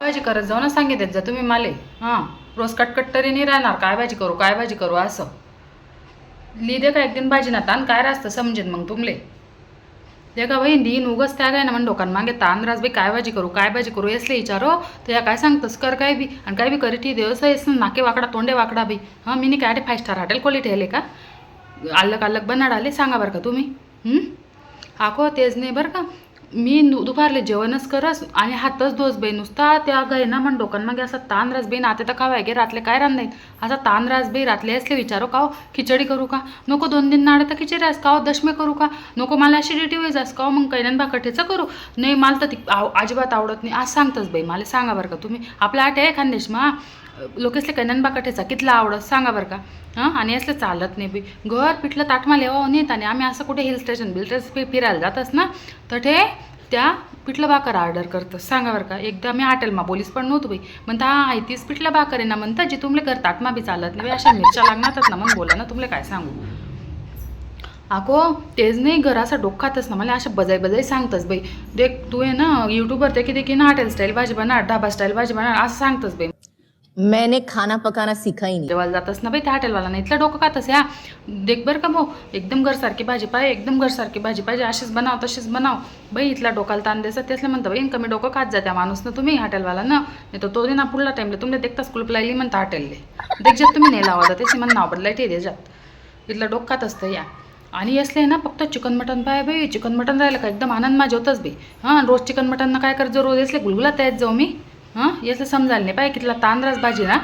भाजी करत जाऊ ना सांगितलं जा तुम्ही माले. हां रोज कटकट तरी नाही राहणार. काय भाजी करू काय भाजी करू असं. लिहिदे का एक दिन भाजी ना ताण? काय राहतं समजेन मग तुमले? ते का बाई दिन उगच त्या काय ना म्हण डोकान मागे. ताण रास बाई काय भाजी करू काय भाजी करू यसले विचारो. तर या काय सांगतस? कर काय बी. आणि काय बी करी ठी देवस येस नाके वाकडा तोंडे वाकडा बी. हां मी नाही काय फाय स्टार हॉटेल खोली ठेले का? अलग अलग बनाडा आले सांगा बरं का तुम्ही. आखो तेच नाही बरं का? मी नु दुपारले जेवणच करस आणि हातच धोस बाई. नुसता त्या गाय ना म्हण डोकन मग असा ताण रास बाई. नाते तर का गे रातले काय रांधाय असा ताण रास बे रातले असले विचारो का हो? खिचडी करू का? नको दोन दिन नाडे तर खिचडी रास का हो? दशमे करू का? नको मला ॲसिडिटी होई जास का हो? मग कैनन बाकटेचं करू? नाही मला तर ती आव अजिबात आवडत नाही. आज सांगतच बाई मला सांगा बरं का तुम्ही. आपला आठ आहे खानदेश मा. लोकेसले कैनन बाकटेचा कितला आवडत सांगा बरं का. हां? आणि असलं चालत नाही बी. घर पिठलं ताटमा लेवा हो, नेत आणि आम्ही असं कुठे हिल स्टेशन बिल स्टेशन फिरायला जातच ना तर ते त्या पिठलं भाकर ऑर्डर करतं. सांगा बरं का. एकदा मी हॉटेलमा बोलीस पण नव्हतो बाई. म्हणता हा आहे तीच पिठलं भाकर आहे ना म्हणता जी तुमले घर ताटमा बी चालत नाही अशा मिरच्या लागणारच ना. मग बोला ना तुमले काय सांगू? अगो तेच नाही घर असं डोक्यातच ना. मला अशा बजाई बजाई सांगतस बाई. देख तू आहे ना यूट्यूबवर देखी देखी ना हॉटेल स्टाईल भाजी बना ढाबा स्टाईल भाजी बना असं सांगतस बाई. मैंने खाना पकाना सीखा ही नहीं। जेवायला जातस ना बाई त्या हॉटेलवाला नाही इथलं डोकं खातस या. देख बरं का भाऊ एकदम घरसारखी भाजी पाहिजे एकदम घरसारखी भाजी पाहिजे अशीच बनाव तशीच बनाव. बाई इथला डोकाला ताण द्यायचा त्यासला म्हणतं बाई कमी डोकं खात जा त्या माणूस ना तुम्ही हॉटेलवाला ना नाही तर तो दे ना पुढला टाईमला तुम्ही देखताच कुलपलायली म्हणता हॉटेलले. देख जात तुम्ही नाही लावा त्याची मन नाव बदलाय ते जात. इथलं डोकं खात असतं या. आणि असले ना फक्त चिकन मटन पाय बाई. चिकन मटन राहिलं का एकदम आनंद माझ्या होतच बाई. हां रोज चिकन मटननं काय करतो रोज असले गुलगुला त्यात जाऊ मी. हां? याचं समजायला नाही. पाहिजे कितला? तांदराच भाजी ना?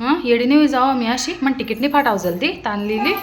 हां? येडी नाही आम्ही अशी. मग तिकीट नाही फाटाव जल्दी ताण लिहिली.